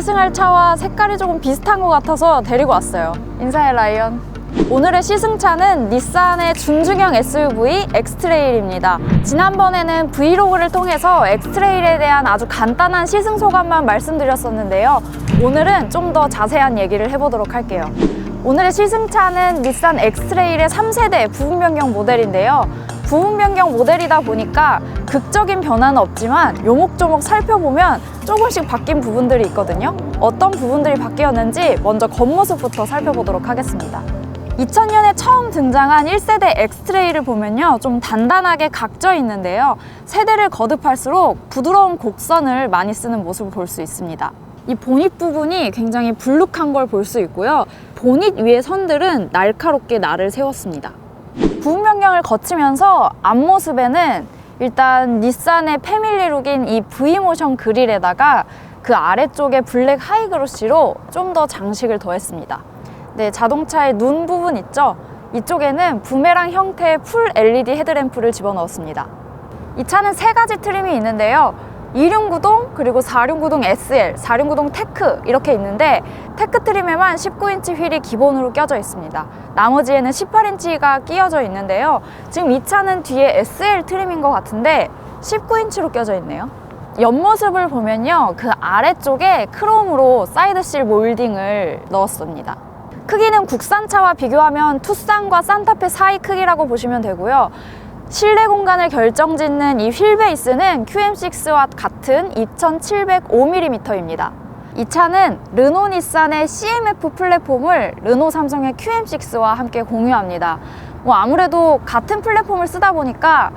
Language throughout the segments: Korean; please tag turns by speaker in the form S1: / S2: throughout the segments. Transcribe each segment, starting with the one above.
S1: 시승할 차와 색깔이 조금 비슷한 것 같아서 데리고 왔어요. 인사해 라이언. 오늘의 시승차는 닛산의 준중형 SUV 엑스트레일입니다. 지난번에는 브이로그를 통해서 엑스트레일에 대한 아주 간단한 시승 소감만 말씀드렸었는데요. 오늘은 좀 더 자세한 얘기를 해보도록 할게요. 오늘의 시승차는 닛산 엑스트레일의 3세대 부분 변경 모델인데요. 부분 변경 모델이다 보니까 극적인 변화는 없지만 요목조목 살펴보면 조금씩 바뀐 부분들이 있거든요. 어떤 부분들이 바뀌었는지 먼저 겉모습부터 살펴보도록 하겠습니다. 2000년에 처음 등장한 1세대 엑스트레이를 보면요. 좀 단단하게 각져 있는데요. 세대를 거듭할수록 부드러운 곡선을 많이 쓰는 모습을 볼 수 있습니다. 이 보닛 부분이 굉장히 불룩한 걸 볼 수 있고요. 보닛 위의 선들은 날카롭게 날을 세웠습니다. 부분 변경을 거치면서 앞모습에는 일단 닛산의 패밀리룩인 이 V모션 그릴에다가 그 아래쪽에 블랙 하이그로시로 좀 더 장식을 더했습니다. 네, 자동차의 눈 부분 있죠? 이쪽에는 부메랑 형태의 풀 LED 헤드램프를 집어넣었습니다. 이 차는 세 가지 트림이 있는데요. 2륜구동 그리고 4륜구동 SL, 4륜구동 테크 이렇게 있는데 테크 트림에만 19인치 휠이 기본으로 껴져 있습니다. 나머지에는 18인치가 끼어져 있는데요. 지금 이 차는 뒤에 SL 트림인 것 같은데 19인치로 껴져 있네요. 옆모습을 보면요. 그 아래쪽에 크롬으로 사이드실 몰딩을 넣었습니다. 크기는 국산차와 비교하면 투싼과 산타페 사이 크기라고 보시면 되고요. 실내 공간을 결정짓는 이 휠 베이스는 QM6와 같은 2705mm입니다. 이 차는 르노 닛산의 CMF 플랫폼을 르노 삼성의 QM6와 함께 공유합니다. 뭐 아무래도 같은 플랫폼을 쓰다 보니까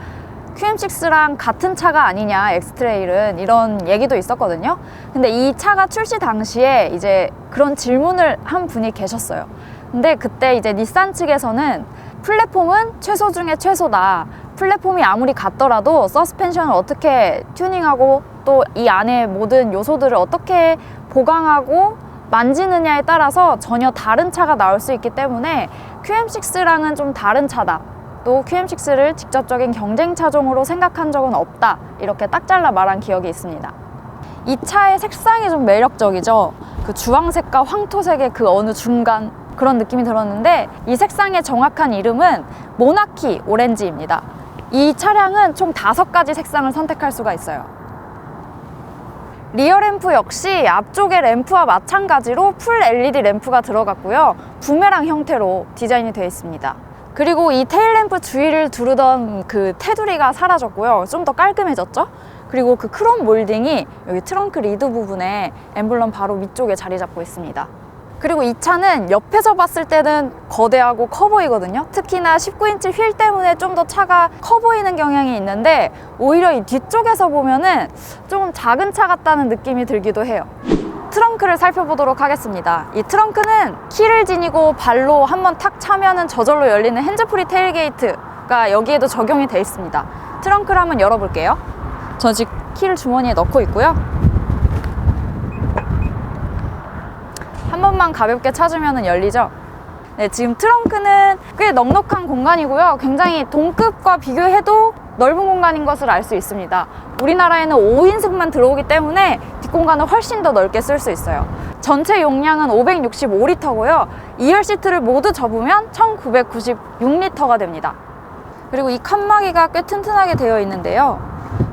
S1: QM6랑 같은 차가 아니냐 엑스트레일은 이런 얘기도 있었거든요. 근데 이 차가 출시 당시에 이제 그런 질문을 한 분이 계셨어요. 근데 그때 이제 닛산 측에서는 플랫폼은 최소 중에 최소다. 플랫폼이 아무리 같더라도 서스펜션을 어떻게 튜닝하고 또 이 안에 모든 요소들을 어떻게 보강하고 만지느냐에 따라서 전혀 다른 차가 나올 수 있기 때문에 QM6랑은 좀 다른 차다. 또 QM6를 직접적인 경쟁 차종으로 생각한 적은 없다. 이렇게 딱 잘라 말한 기억이 있습니다. 이 차의 색상이 좀 매력적이죠. 그 주황색과 황토색의 그 어느 중간 그런 느낌이 들었는데 이 색상의 정확한 이름은 모나키 오렌지입니다. 이 차량은 총 다섯 가지 색상을 선택할 수가 있어요. 리어 램프 역시 앞쪽의 램프와 마찬가지로 풀 LED 램프가 들어갔고요. 부메랑 형태로 디자인이 되어 있습니다. 그리고 이 테일 램프 주위를 두르던 그 테두리가 사라졌고요. 좀 더 깔끔해졌죠? 그리고 그 크롬 몰딩이 여기 트렁크 리드 부분에 엠블럼 바로 위쪽에 자리 잡고 있습니다. 그리고 이 차는 옆에서 봤을 때는 거대하고 커 보이거든요. 특히나 19인치 휠 때문에 좀 더 차가 커 보이는 경향이 있는데 오히려 이 뒤쪽에서 보면은 조금 작은 차 같다는 느낌이 들기도 해요. 트렁크를 살펴보도록 하겠습니다. 이 트렁크는 키를 지니고 발로 한번 탁 차면은 저절로 열리는 핸즈프리 테일게이트가 여기에도 적용이 돼 있습니다. 트렁크를 한번 열어볼게요. 저 지금 키를 주머니에 넣고 있고요. 번만 가볍게 차주면 열리죠. 네, 지금 트렁크는 꽤 넉넉한 공간이고요. 굉장히 동급과 비교해도 넓은 공간인 것을 알 수 있습니다. 우리나라에는 5인승만 들어오기 때문에 뒷공간을 훨씬 더 넓게 쓸 수 있어요. 전체 용량은 565리터고요. 2열 시트를 모두 접으면 1996리터가 됩니다. 그리고 이 칸막이가 꽤 튼튼하게 되어 있는데요.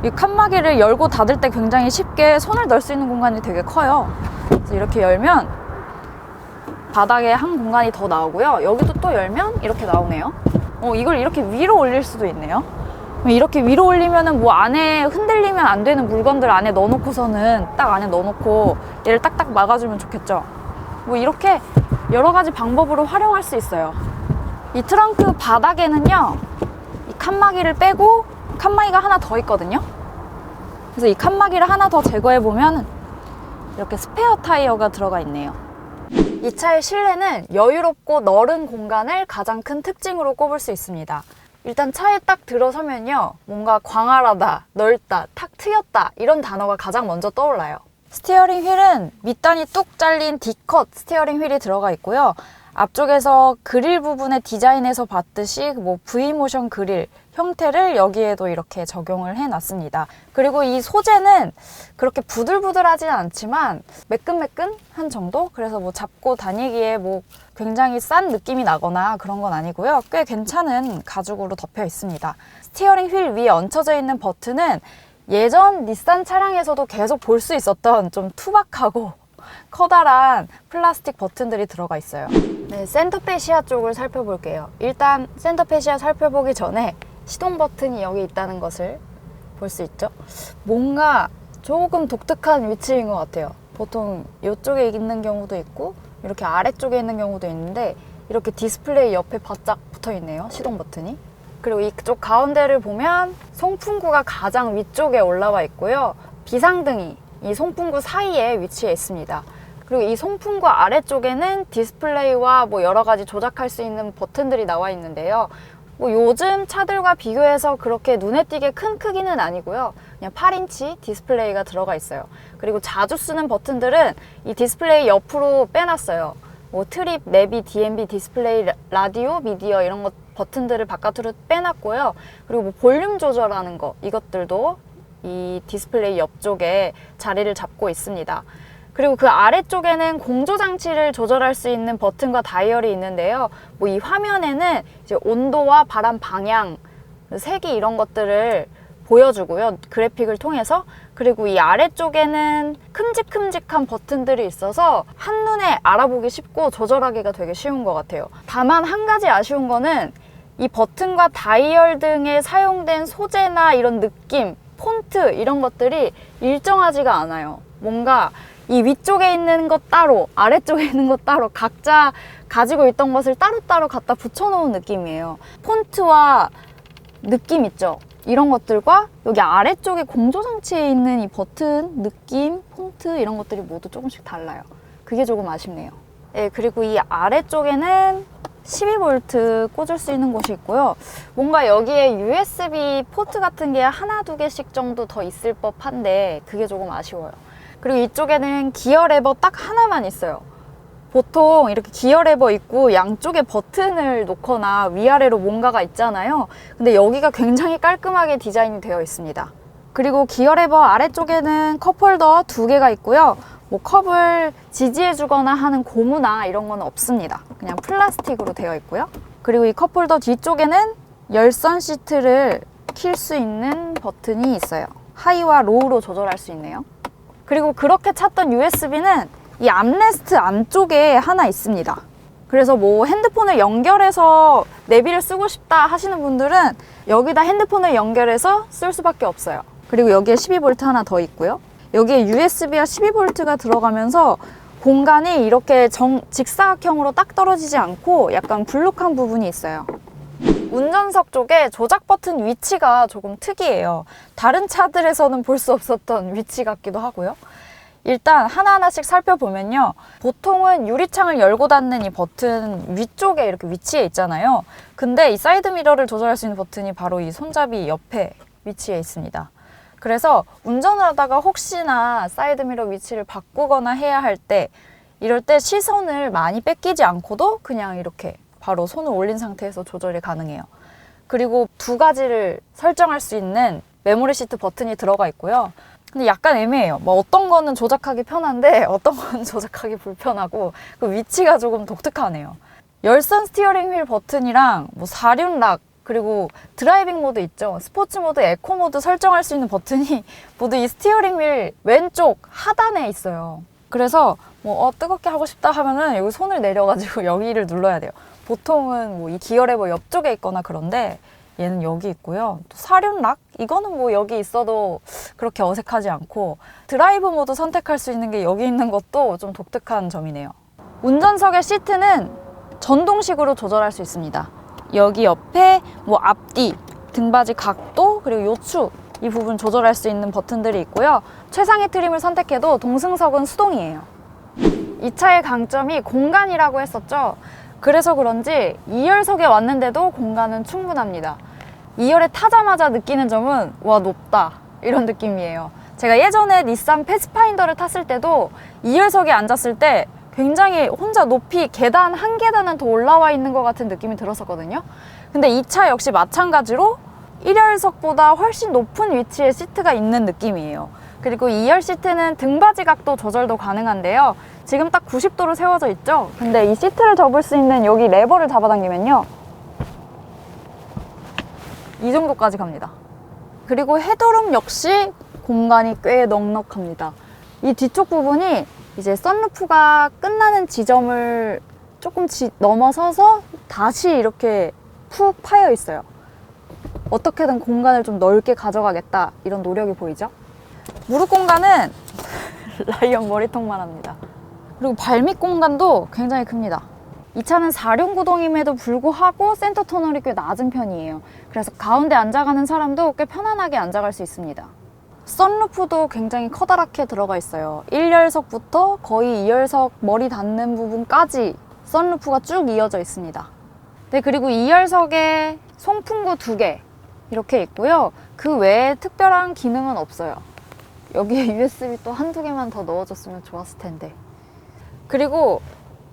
S1: 이 칸막이를 열고 닫을 때 굉장히 쉽게 손을 넣을 수 있는 공간이 되게 커요. 그래서 이렇게 열면 바닥에 한 공간이 더 나오고요. 여기도 또 열면 이렇게 나오네요. 어, 이걸 이렇게 위로 올릴 수도 있네요. 이렇게 위로 올리면은 뭐 안에 흔들리면 안 되는 물건들 안에 넣어놓고서는 딱 안에 넣어놓고 얘를 딱딱 막아주면 좋겠죠. 뭐 이렇게 여러 가지 방법으로 활용할 수 있어요. 이 트렁크 바닥에는요, 이 칸막이를 빼고 칸막이가 하나 더 있거든요. 그래서 이 칸막이를 하나 더 제거해 보면 이렇게 스페어 타이어가 들어가 있네요. 이 차의 실내는 여유롭고 넓은 공간을 가장 큰 특징으로 꼽을 수 있습니다. 일단 차에 딱 들어서면요. 뭔가 광활하다, 넓다, 탁 트였다 이런 단어가 가장 먼저 떠올라요. 스티어링 휠은 밑단이 뚝 잘린 D컷 스티어링 휠이 들어가 있고요. 앞쪽에서 그릴 부분의 디자인에서 봤듯이 뭐 V모션 그릴 형태를 여기에도 이렇게 적용을 해 놨습니다. 그리고 이 소재는 그렇게 부들부들하지는 않지만 매끈매끈한 정도? 그래서 뭐 잡고 다니기에 뭐 굉장히 싼 느낌이 나거나 그런 건 아니고요. 꽤 괜찮은 가죽으로 덮여 있습니다. 스티어링 휠 위에 얹혀져 있는 버튼은 예전 닛산 차량에서도 계속 볼 수 있었던 좀 투박하고 커다란 플라스틱 버튼들이 들어가 있어요. 네, 센터페시아 쪽을 살펴볼게요. 일단 센터페시아 살펴보기 전에 시동 버튼이 여기 있다는 것을 볼 수 있죠. 뭔가 조금 독특한 위치인 것 같아요. 보통 이쪽에 있는 경우도 있고 이렇게 아래쪽에 있는 경우도 있는데 이렇게 디스플레이 옆에 바짝 붙어 있네요. 시동 버튼이. 그리고 이쪽 가운데를 보면 송풍구가 가장 위쪽에 올라와 있고요. 비상등이 이 송풍구 사이에 위치해 있습니다. 그리고 이 송풍구 아래쪽에는 디스플레이와 뭐 여러 가지 조작할 수 있는 버튼들이 나와 있는데요. 뭐 요즘 차들과 비교해서 그렇게 눈에 띄게 큰 크기는 아니고요. 그냥 8인치 디스플레이가 들어가 있어요. 그리고 자주 쓰는 버튼들은 이 디스플레이 옆으로 빼놨어요. 뭐 트립, 내비, DMB, 디스플레이, 라- 라디오, 미디어 이런 것 버튼들을 바깥으로 빼놨고요. 그리고 뭐 볼륨 조절하는 거 이것들도 이 디스플레이 옆쪽에 자리를 잡고 있습니다. 그리고 그 아래쪽에는 공조 장치를 조절할 수 있는 버튼과 다이얼이 있는데요. 뭐 이 화면에는 이제 온도와 바람 방향, 색이 이런 것들을 보여주고요. 그래픽을 통해서. 그리고 이 아래쪽에는 큼직큼직한 버튼들이 있어서 한눈에 알아보기 쉽고 조절하기가 되게 쉬운 것 같아요. 다만 한 가지 아쉬운 거는 이 버튼과 다이얼 등에 사용된 소재나 이런 느낌, 폰트 이런 것들이 일정하지가 않아요. 뭔가 이 위쪽에 있는 것 따로, 아래쪽에 있는 것 따로 각자 가지고 있던 것을 따로따로 갖다 붙여놓은 느낌이에요. 폰트와 느낌 있죠? 이런 것들과 여기 아래쪽에 공조장치에 있는 이 버튼, 느낌, 폰트 이런 것들이 모두 조금씩 달라요. 그게 조금 아쉽네요. 네, 그리고 이 아래쪽에는 12V 꽂을 수 있는 곳이 있고요. 뭔가 여기에 USB 포트 같은 게 하나, 두 개씩 정도 더 있을 법한데 그게 조금 아쉬워요. 그리고 이쪽에는 기어 레버 딱 하나만 있어요. 보통 이렇게 기어 레버 있고 양쪽에 버튼을 놓거나 위아래로 뭔가가 있잖아요. 근데 여기가 굉장히 깔끔하게 디자인이 되어 있습니다. 그리고 기어 레버 아래쪽에는 컵 홀더 두 개가 있고요. 뭐 컵을 지지해 주거나 하는 고무나 이런 건 없습니다. 그냥 플라스틱으로 되어 있고요. 그리고 이 컵 홀더 뒤쪽에는 열선 시트를 킬 수 있는 버튼이 있어요. 하이와 로우로 조절할 수 있네요. 그리고 그렇게 찾던 USB는 이 암레스트 안쪽에 하나 있습니다. 그래서 뭐 핸드폰을 연결해서 내비를 쓰고 싶다 하시는 분들은 여기다 핸드폰을 연결해서 쓸 수밖에 없어요. 그리고 여기에 12V 하나 더 있고요. 여기에 USB와 12V가 들어가면서 공간이 이렇게 정, 직사각형으로 딱 떨어지지 않고 약간 불룩한 부분이 있어요. 운전석 쪽에 조작 버튼 위치가 조금 특이해요. 다른 차들에서는 볼 수 없었던 위치 같기도 하고요. 일단 하나하나씩 살펴보면요. 보통은 유리창을 열고 닫는 이 버튼 위쪽에 이렇게 위치해 있잖아요. 근데 이 사이드 미러를 조절할 수 있는 버튼이 바로 이 손잡이 옆에 위치해 있습니다. 그래서 운전을 하다가 혹시나 사이드 미러 위치를 바꾸거나 해야 할 때 이럴 때 시선을 많이 뺏기지 않고도 그냥 이렇게 바로 손을 올린 상태에서 조절이 가능해요. 그리고 두 가지를 설정할 수 있는 메모리 시트 버튼이 들어가 있고요. 근데 약간 애매해요. 뭐 어떤 거는 조작하기 편한데 어떤 거는 조작하기 불편하고 그 위치가 조금 독특하네요. 열선 스티어링 휠 버튼이랑 뭐 사륜락 그리고 드라이빙 모드 있죠. 스포츠 모드, 에코 모드 설정할 수 있는 버튼이 모두 이 스티어링 휠 왼쪽 하단에 있어요. 그래서 뭐 어, 뜨겁게 하고 싶다 하면은 여기 손을 내려가지고 여기를 눌러야 돼요. 보통은 뭐 이 기어 레버 옆쪽에 있거나 그런데 얘는 여기 있고요. 또 사륜락 이거는 뭐 여기 있어도 그렇게 어색하지 않고 드라이브 모드 선택할 수 있는 게 여기 있는 것도 좀 독특한 점이네요. 운전석의 시트는 전동식으로 조절할 수 있습니다. 여기 옆에 뭐 앞뒤, 등받이 각도 그리고 요추 이 부분 조절할 수 있는 버튼들이 있고요. 최상위 트림을 선택해도 동승석은 수동이에요. 이 차의 강점이 공간이라고 했었죠. 그래서 그런지 2열석에 왔는데도 공간은 충분합니다. 2열에 타자마자 느끼는 점은 와 높다 이런 느낌이에요. 제가 예전에 닛산 패스파인더를 탔을 때도 2열석에 앉았을 때 굉장히 혼자 높이 계단 한 계단은 더 올라와 있는 것 같은 느낌이 들었었거든요. 근데 이 차 역시 마찬가지로 1열석보다 훨씬 높은 위치에 시트가 있는 느낌이에요. 그리고 2열 시트는 등받이 각도 조절도 가능한데요. 지금 딱 90도로 세워져 있죠? 근데 이 시트를 접을 수 있는 여기 레버를 잡아당기면요. 이 정도까지 갑니다. 그리고 헤드룸 역시 공간이 꽤 넉넉합니다. 이 뒤쪽 부분이 이제 썬루프가 끝나는 지점을 조금 지- 넘어서서 다시 이렇게 푹 파여 있어요. 어떻게든 공간을 좀 넓게 가져가겠다 이런 노력이 보이죠? 무릎 공간은 라이언 머리통만 합니다. 그리고 발밑 공간도 굉장히 큽니다. 이 차는 4륜 구동임에도 불구하고 센터 터널이 꽤 낮은 편이에요. 그래서 가운데 앉아가는 사람도 꽤 편안하게 앉아갈 수 있습니다. 썬루프도 굉장히 커다랗게 들어가 있어요. 1열석부터 거의 2열석 머리 닿는 부분까지 썬루프가 쭉 이어져 있습니다. 네, 그리고 2열석에 송풍구 두개 이렇게 있고요. 그 외에 특별한 기능은 없어요. 여기에 USB 또 한두 개만 더 넣어줬으면 좋았을 텐데. 그리고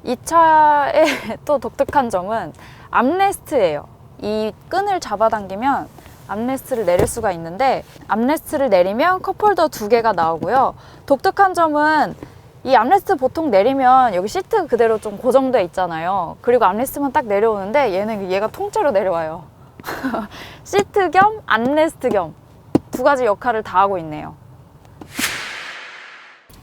S1: 이 차의 또 독특한 점은 암레스트예요. 이 끈을 잡아당기면 암레스트를 내릴 수가 있는데 암레스트를 내리면 컵홀더 두 개가 나오고요. 독특한 점은 이 암레스트 보통 내리면 여기 시트 그대로 좀 고정돼 있잖아요. 그리고 암레스트만 딱 내려오는데 얘는 얘가 통째로 내려와요. 시트 겸 암레스트 겸 두 가지 역할을 다 하고 있네요.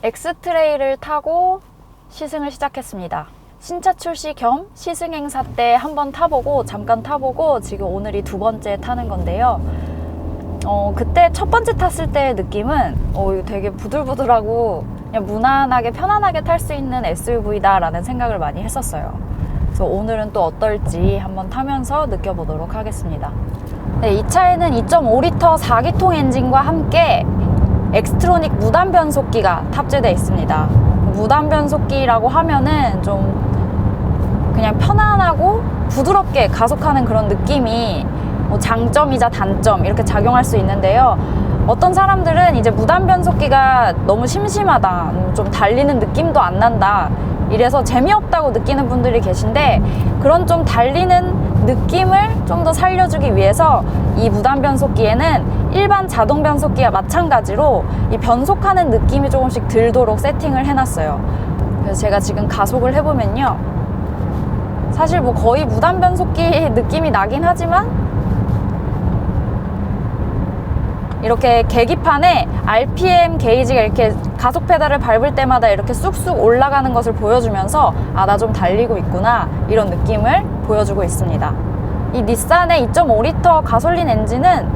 S1: 엑스트레이를 타고 시승을 시작했습니다. 신차 출시 겸 시승 행사 때 한번 타보고 잠깐 타보고 지금 오늘이 두 번째 타는 건데요. 어, 그때 첫 번째 탔을 때의 느낌은 어, 되게 부들부들하고 그냥 무난하게 편안하게 탈 수 있는 SUV다라는 생각을 많이 했었어요. 그래서 오늘은 또 어떨지 한번 타면서 느껴보도록 하겠습니다. 네, 이 차에는 2.5리터 4기통 엔진과 함께 엑스트로닉 무단 변속기가 탑재되어 있습니다. 무단 변속기라고 하면은 좀 그냥 편안하고 부드럽게 가속하는 그런 느낌이 뭐 장점이자 단점 이렇게 작용할 수 있는데요. 어떤 사람들은 이제 무단 변속기가 너무 심심하다, 음, 좀 달리는 느낌도 안 난다. 이래서 재미없다고 느끼는 분들이 계신데 그런 좀 달리는 느낌을 좀 더 살려주기 위해서 이 무단 변속기에는 일반 자동 변속기와 마찬가지로 이 변속하는 느낌이 조금씩 들도록 세팅을 해놨어요. 그래서 제가 지금 가속을 해보면요. 사실 뭐 거의 무단 변속기 느낌이 나긴 하지만 이렇게 계기판에 RPM 게이지가 이렇게 가속 페달을 밟을 때마다 이렇게 쑥쑥 올라가는 것을 보여주면서 아, 나 좀 달리고 있구나. 이런 느낌을 보여주고 있습니다. 이 닛산의 2.5리터 가솔린 엔진은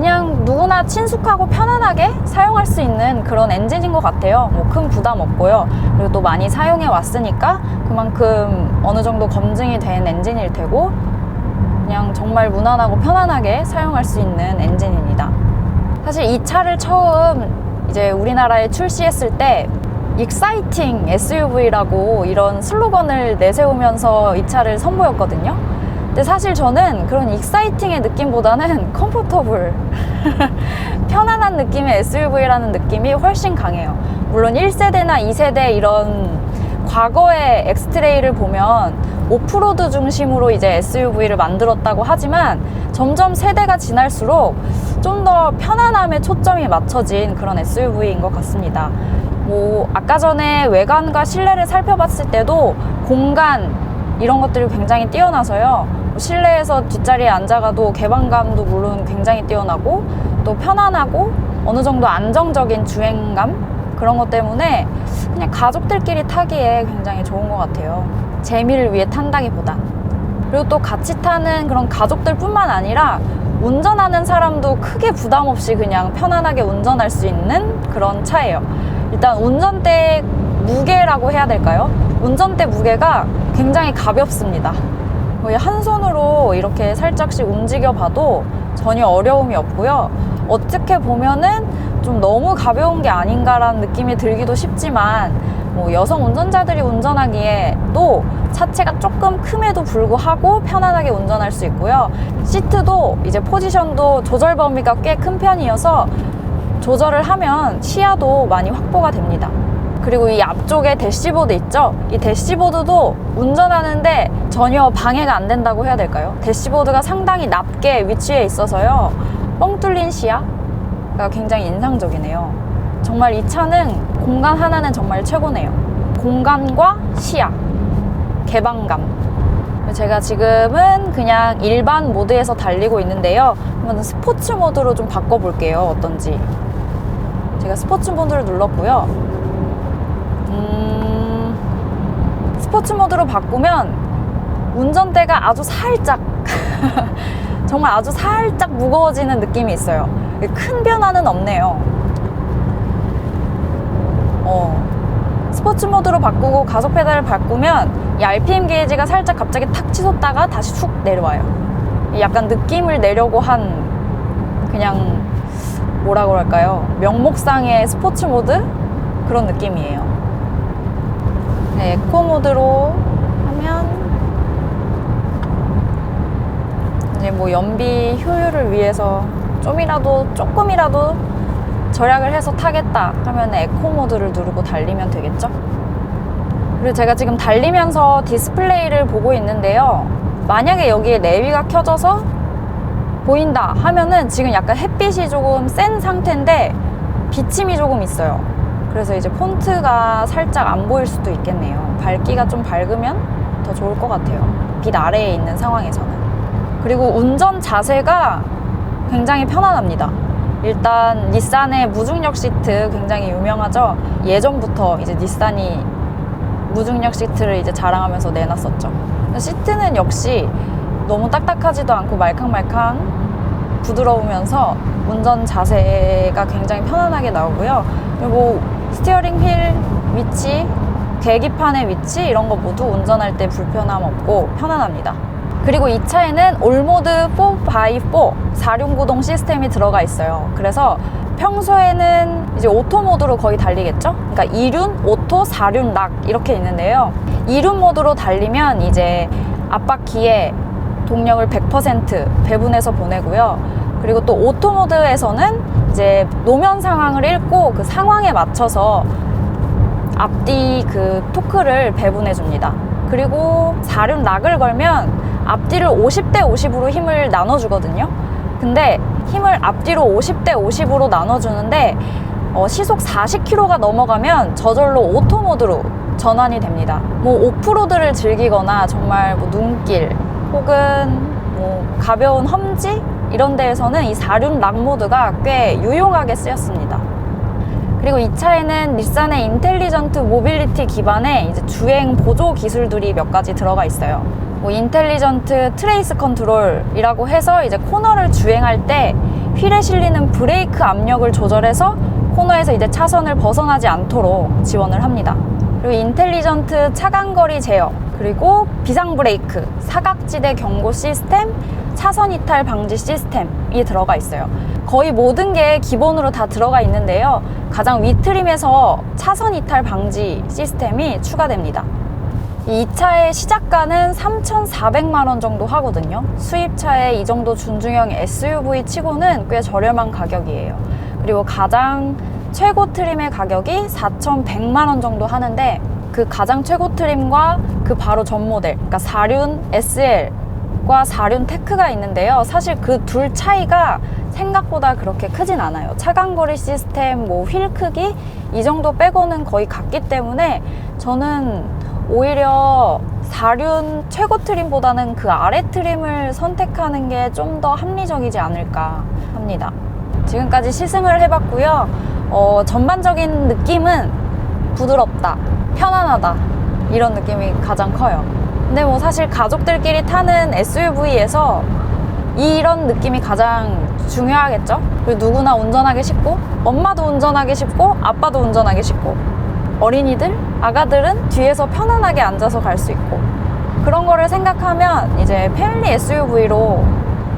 S1: 그냥 누구나 친숙하고 편안하게 사용할 수 있는 그런 엔진인 것 같아요. 뭐 큰 부담 없고요. 그리고 또 많이 사용해 왔으니까 그만큼 어느 정도 검증이 된 엔진일 테고 그냥 정말 무난하고 편안하게 사용할 수 있는 엔진입니다. 사실 이 차를 처음 이제 우리나라에 출시했을 때 익사이팅 SUV라고 이런 슬로건을 내세우면서 이 차를 선보였거든요. 근데 사실 저는 그런 익사이팅의 느낌보다는 컴포터블 편안한 느낌의 SUV라는 느낌이 훨씬 강해요. 물론 1세대나 2세대 이런 과거의 엑스트레이를 보면 오프로드 중심으로 이제 SUV를 만들었다고 하지만 점점 세대가 지날수록 좀 더 편안함에 초점이 맞춰진 그런 SUV인 것 같습니다. 뭐 아까 전에 외관과 실내를 살펴봤을 때도 공간 이런 것들이 굉장히 뛰어나서요. 뭐 실내에서 뒷자리에 앉아가도 개방감도 물론 굉장히 뛰어나고 또 편안하고 어느 정도 안정적인 주행감 그런 것 때문에 그냥 가족들끼리 타기에 굉장히 좋은 것 같아요. 재미를 위해 탄다기보다. 그리고 또 같이 타는 그런 가족들 뿐만 아니라 운전하는 사람도 크게 부담 없이 그냥 편안하게 운전할 수 있는 그런 차예요. 일단 운전대 무게라고 해야 될까요? 운전대 무게가 굉장히 가볍습니다. 거의 한 손으로 이렇게 살짝씩 움직여 봐도 전혀 어려움이 없고요. 어떻게 보면은 좀 너무 가벼운 게 아닌가라는 느낌이 들기도 쉽지만 뭐 여성 운전자들이 운전하기에 또 차체가 조금 큼에도 불구하고 편안하게 운전할 수 있고요. 시트도 이제 포지션도 조절 범위가 꽤 큰 편이어서 조절을 하면 시야도 많이 확보가 됩니다. 그리고 이 앞쪽에 대시보드 있죠? 이 대시보드도 운전하는데 전혀 방해가 안 된다고 해야 될까요? 대시보드가 상당히 낮게 위치해 있어서요. 뻥 뚫린 시야가 굉장히 인상적이네요. 정말 이 차는 공간 하나는 정말 최고네요. 공간과 시야, 개방감. 제가 지금은 그냥 일반 모드에서 달리고 있는데요. 한번 스포츠 모드로 좀 바꿔볼게요. 어떤지. 제가 스포츠 모드를 눌렀고요. 음, 스포츠 모드로 바꾸면 운전대가 아주 살짝, 정말 아주 살짝 무거워지는 느낌이 있어요. 큰 변화는 없네요. 어, 스포츠 모드로 바꾸고 가속 페달을 바꾸면 이 RPM 게이지가 살짝 갑자기 탁 치솟다가 다시 툭 내려와요. 약간 느낌을 내려고 한 그냥 뭐라 그럴까요? 명목상의 스포츠 모드 그런 느낌이에요. 네, 에코 모드로 하면 이제 뭐 연비 효율을 위해서 좀이라도 조금이라도 절약을 해서 타겠다 하면 에코 모드를 누르고 달리면 되겠죠? 그리고 제가 지금 달리면서 디스플레이를 보고 있는데요. 만약에 여기에 내비가 켜져서 보인다 하면은 지금 약간 햇빛이 조금 센 상태인데 비침이 조금 있어요. 그래서 이제 폰트가 살짝 안 보일 수도 있겠네요. 밝기가 좀 밝으면 더 좋을 것 같아요. 빛 아래에 있는 상황에서는. 그리고 운전 자세가 굉장히 편안합니다. 일단 닛산의 무중력 시트 굉장히 유명하죠. 예전부터 이제 닛산이 무중력 시트를 이제 자랑하면서 내놨었죠. 시트는 역시 너무 딱딱하지도 않고 말캉말캉 부드러우면서 운전 자세가 굉장히 편안하게 나오고요. 그리고 스티어링 휠 위치, 계기판의 위치 이런 거 모두 운전할 때 불편함 없고 편안합니다. 그리고 이 차에는 올모드 4x4 4륜 구동 시스템이 들어가 있어요. 그래서 평소에는 이제 오토 모드로 거의 달리겠죠? 그러니까 2륜, 오토, 4륜, 락 이렇게 있는데요. 2륜 모드로 달리면 이제 앞바퀴에 동력을 100% 배분해서 보내고요. 그리고 또 오토 모드에서는 이제 노면 상황을 읽고 그 상황에 맞춰서 앞뒤 그 토크를 배분해 줍니다. 그리고 4륜 락을 걸면 앞뒤를 50대 50으로 힘을 나눠 주거든요. 근데 힘을 앞뒤로 50대 50으로 나눠 주는데 어, 시속 40km가 넘어가면 저절로 오토 모드로 전환이 됩니다. 뭐 오프로드를 즐기거나 정말 뭐 눈길 혹은 뭐 가벼운 험지 이런 데에서는 이 4륜 락 모드가 꽤 유용하게 쓰였습니다. 그리고 이 차에는 닛산의 인텔리전트 모빌리티 기반의 이제 주행 보조 기술들이 몇 가지 들어가 있어요. 뭐 인텔리전트 트레이스 컨트롤이라고 해서 이제 코너를 주행할 때 휠에 실리는 브레이크 압력을 조절해서 코너에서 이제 차선을 벗어나지 않도록 지원을 합니다. 그리고 인텔리전트 차간거리 제어, 그리고 비상 브레이크, 사각지대 경고 시스템, 차선 이탈 방지 시스템이 들어가 있어요. 거의 모든 게 기본으로 다 들어가 있는데요. 가장 위 트림에서 차선 이탈 방지 시스템이 추가됩니다. 이 차의 시작가는 3,400만 원 정도 하거든요. 수입차의 이 정도 준중형 SUV 치고는 꽤 저렴한 가격이에요. 그리고 가장 최고 트림의 가격이 4,100만 원 정도 하는데 그 가장 최고 트림과 그 바로 전 모델, 그러니까 4륜 SL과 4륜 테크가 있는데요. 사실 그 둘 차이가 생각보다 그렇게 크진 않아요. 차간거리 시스템, 뭐 휠 크기 이 정도 빼고는 거의 같기 때문에 저는 오히려 4륜 최고 트림보다는 그 아래 트림을 선택하는 게 좀 더 합리적이지 않을까 합니다. 지금까지 시승을 해봤고요. 어, 전반적인 느낌은 부드럽다, 편안하다 이런 느낌이 가장 커요. 근데 뭐 사실 가족들끼리 타는 SUV에서 이런 느낌이 가장 중요하겠죠? 그리고 누구나 운전하기 쉽고 엄마도 운전하기 쉽고 아빠도 운전하기 쉽고 어린이들, 아가들은 뒤에서 편안하게 앉아서 갈 수 있고 그런 거를 생각하면 이제 패밀리 SUV로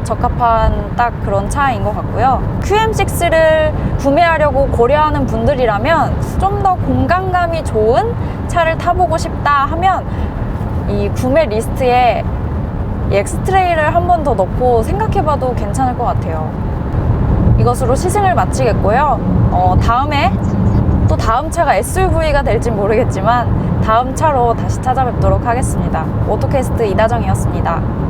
S1: 적합한 딱 그런 차인 것 같고요. QM6를 구매하려고 고려하는 분들이라면 좀 더 공간감이 좋은 차를 타보고 싶다 하면 이 구매 리스트에 이 엑스트레이를 한 번 더 넣고 생각해봐도 괜찮을 것 같아요. 이것으로 시승을 마치겠고요. 어, 다음에 또 다음 차가 SUV가 될진 모르겠지만 다음 차로 다시 찾아뵙도록 하겠습니다. 오토캐스트 이다정이었습니다.